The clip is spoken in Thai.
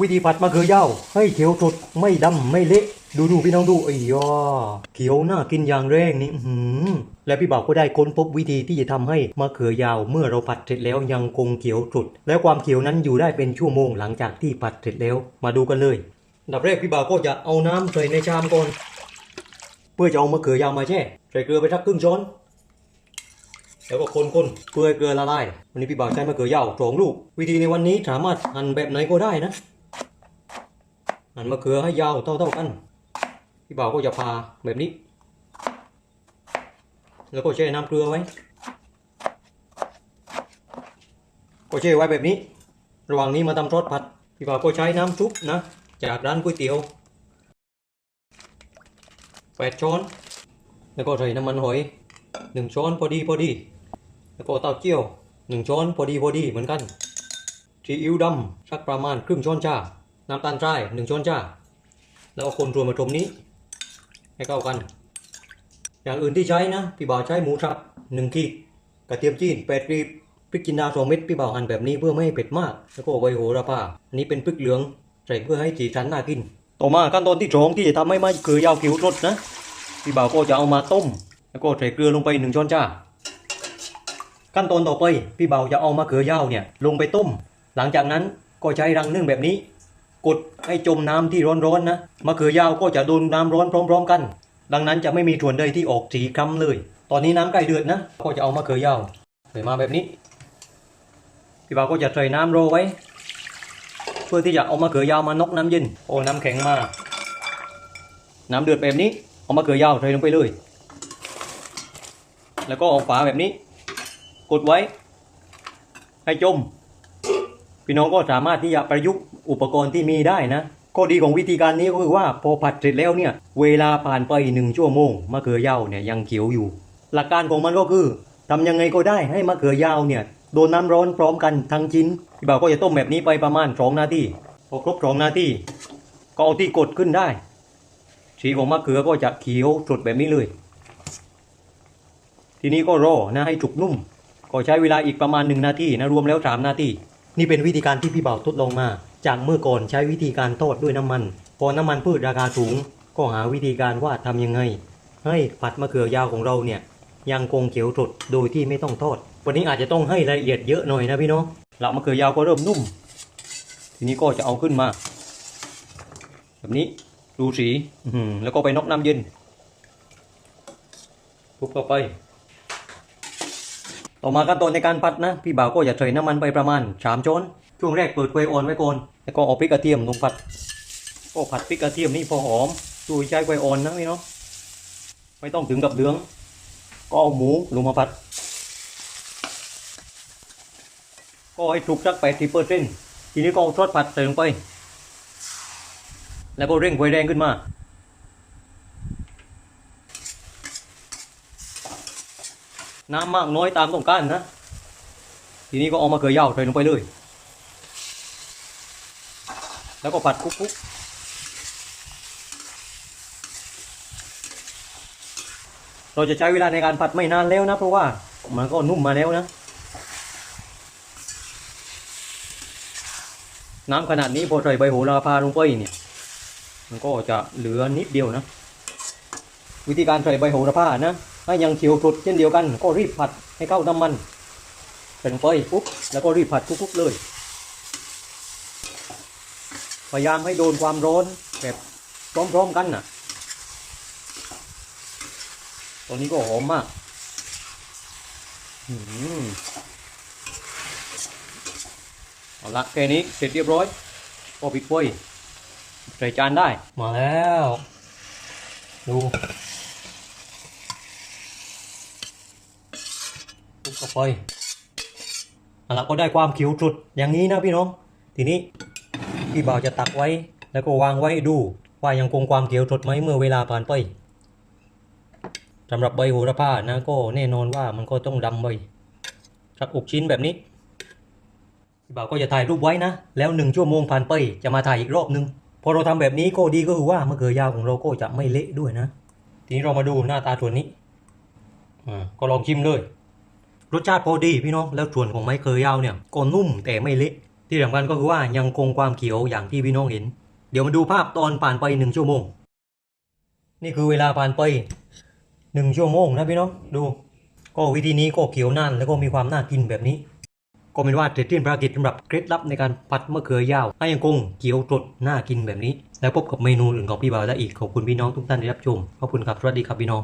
วิธีผัดมะเขือยาวให้เขียวสดไม่ดำไม่เละดูดูพี่น้องดูไอ้ยอเขียวน่ากินอย่างแรงนี่หือและพี่บ่าวก็ได้ค้นพบวิธีที่จะทำให้มะเขือยาวเมื่อเราผัดเสร็จแล้วยังคงเขียวสดและความเขียวนั้นอยู่ได้เป็นชั่วโมงหลังจากที่ผัดเสร็จแล้ว มาดูกันเลยดับแรกพี่บ่าวก็จะเอาน้ำใส่ในชามก่อนเพื่อจะเอามะเขือยาวมาแช่ใส่เกลือไปสักครึ่งช้อนแล้วก็คนๆเพื่อให้เกลือละลายวันนี้พี่บ่าวใช้มะเขือยาวสองลูก วิธีในวันนี้สามารถหั่นแบบไหนก็ได้นะ หั่นมะเขือให้ยาวเท่าๆกันพี่บ่าวก็จะพาแบบนี้ แล้วก็แช่น้ำเกลือไว้ ก็แช่ไว้แบบนี้ ระหว่างนี้มาทำซอสผัด พี่บ่าวก็ใช้น้ำซุปนะ จากร้านก๋วยเตี๋ยวแปดช้อน แล้วก็ใส่น้ำมันหอยหนึ่งช้อนพอดีพอดี แล้วก็เต้าเจี้ยวหนึ่งช้อนพอดีพอดีเหมือนกันซีอิ๊วดำสักประมาณครึ่งช้อนชา น้ำตาลทรายหนึ่งช้อนชาแล้วก็คนรวมมาตรงนี้ ให้เข้ากัน อย่างอื่นที่ใช้นะ พี่บ่าวใช้หมูสับหนึ่งขีดกระเทียมจีนแปดรีบพริกจินดาสองเม็ดพี่บ่าวหั่นแบบนี้เพื่อไม่ให้เผ็ดมาก แล้วก็ใบโหระพาอันนี้เป็นพริกเหลืองใส่เพื่อให้สีสันน่ากิน ต่อมาขั้นตอนที่สองที่จะทำให้มะเขือยาวเขียวรสนะพี่บ่าวก็จะเอามาต้ม แล้วก็ใส่เกลือลงไปหนึ่งช้อนชาขั้นตอนต่อไปพี่เบาจะเอามะเขือยาวเนี่ยลงไปต้ม หลังจากนั้นก็ใช้รังนึ่งแบบนี้ กดให้จมน้ำที่ร้อนๆนะมะเขือยาวก็จะโดนน้ำร้อนพร้อม ๆ กัน ดังนั้นจะไม่มีส่วนใดที่ออกสีคล้ำเลย ตอนนี้น้ำใกล้เดือดนะก็จะเอามะเขือยาวใส่มาแบบนี้พี่เบาก็จะใส่น้ำโรไว้ เพื่อที่จะเอามะเขือยาวมานกน้ำเย็นโอ้น้ำแข็งมาน้ำเดือดแบบนี้เอามะเขือยาวใส่ลงไปเลย แล้วก็เอาฝาแบบนี้ กดไว้ ให้จม พี่น้องก็สามารถที่จะประยุกต์อุปกรณ์ที่มีได้นะข้อดีของวิธีการนี้ก็คือว่าพอผัดเสร็จแล้วเนี่ยเวลาผ่านไปหนึ่งชั่วโมงมะเขือยาวเนี่ยยังเขียวอยู่ หลักการของมันก็คือทำยังไงก็ได้ให้มะเขือยาวเนี่ยโดนน้ำร้อนพร้อมกันทั้งชิ้นพี่บ่าวก็จะต้มแบบนี้ไปประมาณสองนาทีพอครบสองนาทีก็เอาที่กดขึ้นได้ สีของมะเขือก็จะเขียวสดแบบนี้เลย ทีนี้ก็รอนะให้จุกนุ่ม ก็ใช้เวลาอีกประมาณหนึ่งนาทีนะรวมแล้วสามนาที นี่เป็นวิธีการที่พี่เบาทดลองมา จากเมื่อก่อนใช้วิธีการทอดด้วยน้ำมัน พอน้ำมันพืชราคาสูง ก็หาวิธีการว่าทำยังไง ให้ผัดมะเขือยาวของเราเนี่ยยังคงเขียวสดโดยที่ไม่ต้องทอด วันนี้อาจจะต้องให้รายละเอียดเยอะหน่อยนะพี่น้องหลักมะเขือยาวก็เริ่มนุ่ม ทีนี้ก็จะเอาขึ้นมา แบบนี้ดูสีอืแล้วก็ไปนอกน้ำเย็นคลุกเข้าไป ต่อมาขั้นตอนในการผัดนะ พี่บ่าวก็จะใส่น้ำมันไปประมาณสามช้อนช่วงแรกเปิดไฟอ่อนไว้ก่อนแล้วก็เอาพริกกระเทียมลงผัดก็ผัดพริกกระเทียมนี่พอหอมดูใช้ไฟอ่อนนะพี่เนาะไม่ต้องถึงกับเหลือง ก็เอาหมูลงมาผัด ก็ให้สุกสักแปดสิบเปอร์เซ็นต์ทีนี้ก็เอาซอสผัดใส่ลงไป แล้วก็เร่งไฟแรงขึ้นมา น้ำมากน้อยตามต้องการนะ ทีนี้ก็เอามาเขือยาวใส่ลงไปเลย แล้วก็ผัดคุกๆเราจะใช้เวลาในการผัดไม่นานแล้วนะ เพราะว่ามันก็นุ่มมาแล้วนะ น้ำขนาดนี้พอใส่ใบโหระพาลงไปเนี่ย มันก็จะเหลือนิดเดียวนะ วิธีการใส่ใบโหระพานะ ถ้ยังเขียวสดเช่นเดียวกัน ก็รีบผัดให้เข้าน้ำมันใส่ลงไปปุ๊บแล้วก็รีบผัดทุกๆเลย พยายามให้โดนความร้อนแบบพร้อมๆกันน่ะตอนนี้ก็หอมมากอืมเอาละแค่นี้เสร็จเรียบร้อยก็ปิดไฟใส่จานได้ มาแล้ว ดูลุก เข้าไปเอาละก็ได้ความเขียวสุดอย่างนี้นะพี่น้อง ทีนี้พี่บ่าวจะตักไว้ แล้วก็วางไว้ดู ว่ายังคงความเขียวสดไหมเมื่อเวลาผ่านไปสำหรับใบโหระพานะก็แน่นอนว่ามันก็ต้องดำไปสักอกชิ้นแบบนี้พี่บ่าวก็จะถ่ายรูปไว้นะ แล้วหนึ่งชั่วโมงผ่านไปจะมาถ่ายอีกรอบนึง พอเราทำแบบนี้ก็ดีก็คือว่ามะเขือยาวของเราก็จะไม่เละด้วยนะ ทีนี้เรามาดูหน้าตาส่วนนี้อ่าก็ลองชิมเลย รสชาติพอดีพี่น้องแล้วส่วนของไม้เขือยาวเนี่ยก็นุ่มแต่ไม่เละที่สำคัญก็คือว่ายังคงความเขียวอย่างที่พี่น้องเห็น เดี๋ยวมาดูภาพตอนผ่านไปหนึ่งชั่วโมง นี่คือเวลาผ่านไปหนึ่งชั่วโมงนะพี่น้องดู ก็วิธีนี้ก็เขียวนานแล้วก็มีความน่ากินแบบนี้ ก็เป็นว่าเสร็จสิ้นภารกิจสำหรับเคล็ดลับในการผัดมะเขือยาวให้ยังคงเขียวสดน่ากินแบบนี้ แล้วพบกับเมนูอื่นของพี่บ่าวได้อีกขอบคุณพี่น้องทุกท่านที่รับชมขอบคุณครับสวัสดีครับพี่น้อง